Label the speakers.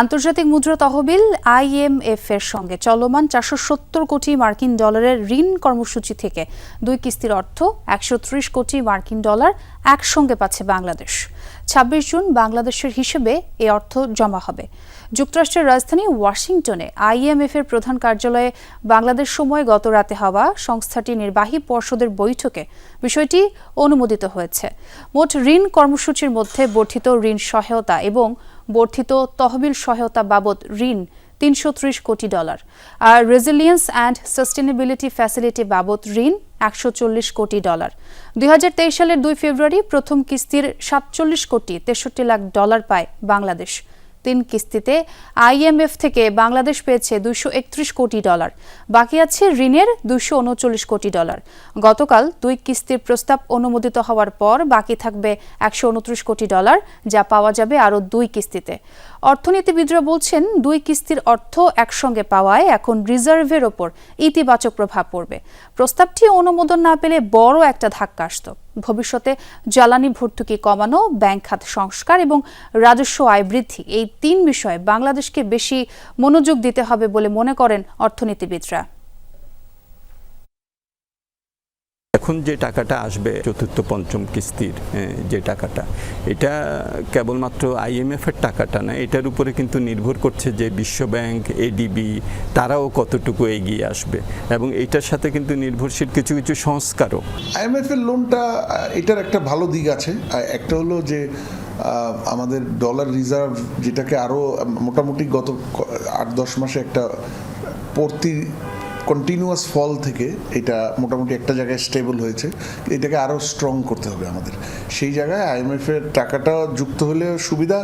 Speaker 1: আন্তর্জাতিক মুদ্রা তহবিল আইএমএফ এর সঙ্গে চলমান চারশো সত্তর কোটি মার্কিন ডলারের ঋণ কর্মসূচি থেকে দুই কিস্তির অর্থ একশো ত্রিশ কোটি মার্কিন ডলার একসঙ্গে পাচ্ছে বাংলাদেশ। ছাব্বিশ জুন বাংলাদেশের হিসেবে এ অর্থ জমা হবে। যুক্তরাষ্ট্রের রাজধানী ওয়াশিংটনে আইএমএফ এর প্রধান কার্যালয়ে বাংলাদেশ সময় গত রাতে হওয়া সংস্থাটির নির্বাহী পর্ষদের বৈঠকে বিষয়টি অনুমোদিত হয়েছে। মোট ঋণ কর্মসূচির মধ্যে বর্ধিত ঋণ সহায়তা এবং বর্ধিত তহবিল সহায়তা বাবদ ঋণ তিনশো ত্রিশ কোটি ডলার। আর রেজিলিয়েন্স অ্যান্ড সাস্টেনেবিলিটি ফ্যাসিলিটি বাবদ ঋণ একশো চল্লিশ কোটি ডলার। দুই হাজার তেইশ সালের দুই ফেব্রুয়ারি প্রথম কিস্তির সাতচল্লিশ কোটি তেষট্টি লাখ ডলার পায় বাংলাদেশ। তিন কিস্তিতে আইএমএফ থেকে বাংলাদেশ পেয়েছে দুইশো একত্রিশ কোটি ডলার। বাকি আছে ঋণের দুশো উনচল্লিশ কোটি ডলার। গতকাল দুই কিস্তির প্রস্তাব অনুমোদিত হওয়ার পর বাকি থাকবে একশো উনত্রিশ কোটি ডলার, যা পাওয়া যাবে আরও দুই কিস্তিতে। অর্থনীতিবিদরা বলছেন, দুই কিস্তির অর্থ একসঙ্গে পাওয়ায় এখন রিজার্ভের ওপর ইতিবাচক প্রভাব পড়বে। প্রস্তাবটি অনুমোদন না পেলে বড় একটা ধাক্কা আসত। ভবিষ্যতে জ্বালানি ভর্তুকি কমানো, ব্যাংক খাত সংস্কার এবং রাজস্ব আয় বৃদ্ধি, এই তিন বিষয়ে বাংলাদেশকে বেশি মনোযোগ দিতে হবে বলে মনে করেন অর্থনীতিবিদরা।
Speaker 2: এখন যে টাকাটা আসবে, চতুর্থ পঞ্চম কিস্তির যে টাকাটা, এটা কেবলমাত্র আইএমএফ এর টাকাটা না, এটার উপরে কিন্তু নির্ভর করছে যে বিশ্বব্যাংক এডিবি তারাও কতটুকু এগিয়ে আসবে এবং এটার সাথে কিন্তু নির্ভরশীল কিছু কিছু সংস্কারও।
Speaker 3: আইএমএফ এর লোনটা এটার একটা ভালো দিক আছে। একটা হলো যে আমাদের ডলার রিজার্ভ যেটাকে আরও মোটামুটি গত আট, দশ মাসে একটা প্রতি কন্টিনিউয়াস ফল থেকে এটা মোটামুটি একটা জায়গায় স্টেবল হয়েছে। এটাকে আরও স্ট্রং করতে হবে আমাদের। সেই জায়গায় আইএমএফের টাকাটা যুক্ত হলে সুবিধা